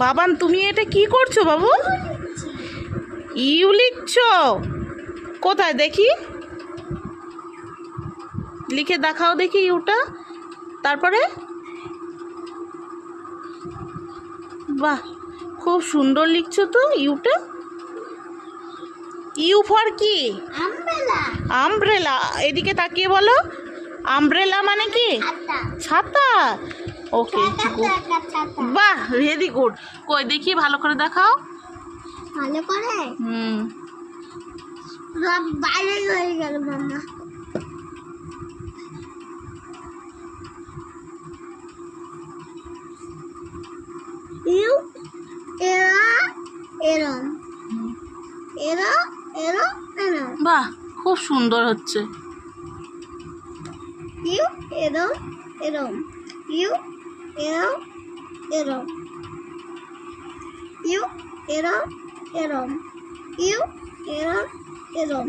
বাবান তুমি এটা কি করছ বাবু? ইউ লিখছ কোথায়? দেখি। লিখে দেখাও দেখি ইউটা। তারপরে? বাহ খুব সুন্দর লিখছো তো ইউটা। ইউ ফর কি? আমবেলা আমব্রেলা এদিকে তাকিয়ে বলো। আমব্রেলা মানে কি? ছাতা। ওকে বাহ ভেরি গুড কই দেখি ভালো করে দেখাও। ভালো করে? হুম। বাইরে হয়ে গেল মাম্মা। ইউ এরা এরম এরা এরম বাহ খুব সুন্দর হচ্ছে। ইউ এরম এরম ইউ এরম এরম ইউ এরম এরম ইউ এরম এরম